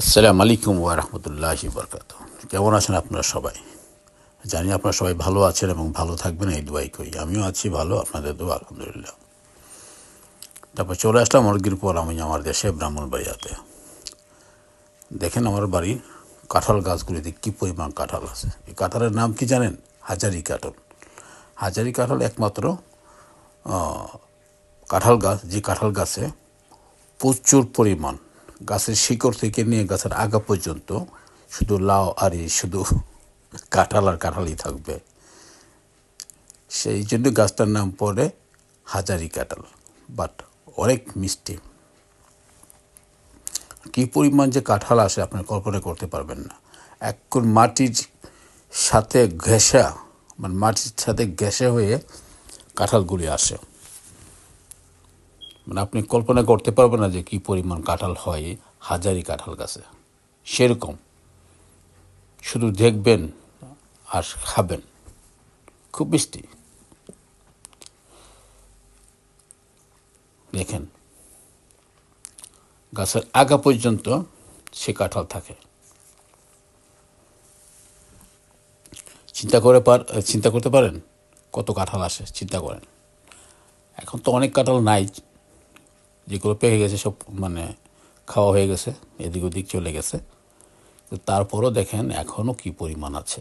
আসসালামু আলাইকুম ওয়া রাহমাতুল্লাহি বরকাত কেমন আছেন আপনারা সবাই? জানি আপনারা সবাই ভালো আছেন এবং ভালো থাকবেন, এই দোয়াই করি। আমিও আছি ভালো, আপনাদের দোয়া, আলহামদুলিল্লাহ। তারপর চলে আসলাম অনেকদিন পর, আমি আমার দেশে ব্রাহ্মণবাড়িয়াতে দেখেন আমার বাড়ির কাঁঠাল গাছগুলিতে কী পরিমাণ কাঁঠাল আছে। এই কাঁঠালের নাম কি জানেন? হাজারি কাঁঠাল। হাজারি কাঁঠাল একমাত্র কাঁঠাল গাছ, যে কাঁঠাল গাছে প্রচুর পরিমাণ গাছের শিকড় থেকে নিয়ে গাছের আগা পর্যন্ত শুধু লাউ আর শুধু কাঁঠাল আর কাঁঠালই থাকবে। সেই জন্য গাছটার নাম পড়ে হাজারি কাঁঠাল বাট অনেক মিষ্টি। কী পরিমাণ যে কাঁঠাল আসে আপনি কল্পনা করতে পারবেন না। কোণ মাটির সাথে ঘেঁষা মানে মাটির সাথে ঘেঁষে হয়ে কাঁঠালগুলি আসে। মানে আপনি কল্পনা করতে পারবেন না যে কী পরিমাণ কাঁঠাল হয়, হাজারি কাঁঠাল গাছে। সেরকম। শুধু দেখবেন আর খাবেন। খুব মিষ্টি। দেখেন, গাছের আগা পর্যন্ত সে কাঁঠাল থাকে। চিন্তা করে পার, চিন্তা করতে পারেন? কত কাঁঠাল আসে? চিন্তা করেন। এখন তো অনেক কাঁঠাল নাই। যেগুলো পেকে গেছে, সব মানে খাওয়া হয়ে গেছে, এদিক ওদিক চলে গেছে। তারপরও দেখেন এখনও কি পরিমাণ আছে।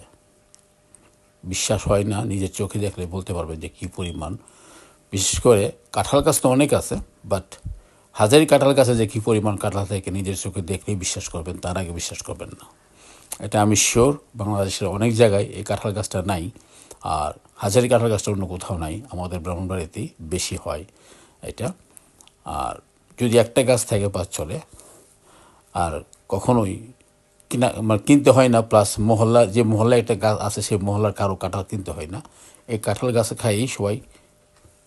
বিশ্বাস হয় না, নিজের চোখে দেখলে বলতে পারবেন যে কি পরিমাণ। বিশেষ করে কাঁঠাল গাছ তো অনেক আছে বাট হাজারি কাঁঠাল গাছে যে কী পরিমাণ কাঁঠাল থাকে নিজের চোখে দেখলেই বিশ্বাস করবেন, তার আগে বিশ্বাস করবেন না। এটা আমি শিওর বাংলাদেশের অনেক জায়গায় এই কাঁঠাল গাছটা নাই, আর হাজারি কাঁঠাল গাছটা অন্য কোথাও নাই, আমাদের ব্রাহ্মণবাড়িতেই বেশি হয় এটা। আর যদি একটা গাছ থাকে বা চলে আর কখনোই কিনা মানে কিনতে হয় না প্লাস মহল্লা, যে মহল্লায় একটা গাছ আছে, সেই মহল্লার কারও কাঁঠাল কিনতে হয় না। এই কাঁঠাল গাছ খাইয়েই সবাই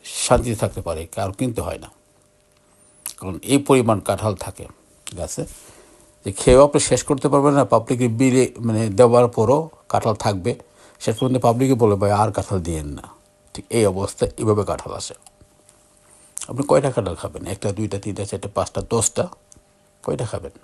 শান্তিতে থাকতে পারে, কারও কিনতে হয় না। কারণ এই পরিমাণ কাঁঠাল থাকে গাছে। যে খেয়েও আপনি শেষ করতে পারবেন না পাবলিকে বিলে মানে দেওয়ার পরও কাঁঠাল থাকবে। শেষ পর্যন্ত পাবলিকে বলে ভাই, আর কাঁঠাল দিয়েন না। ঠিক এই অবস্থায় এভাবে কাঁঠাল আসে। আপনি কয়টা কাঁঠাল খাবেন? একটা দুইটা তিনটা চারটা পাঁচটা দশটা কয়টা খাবেন?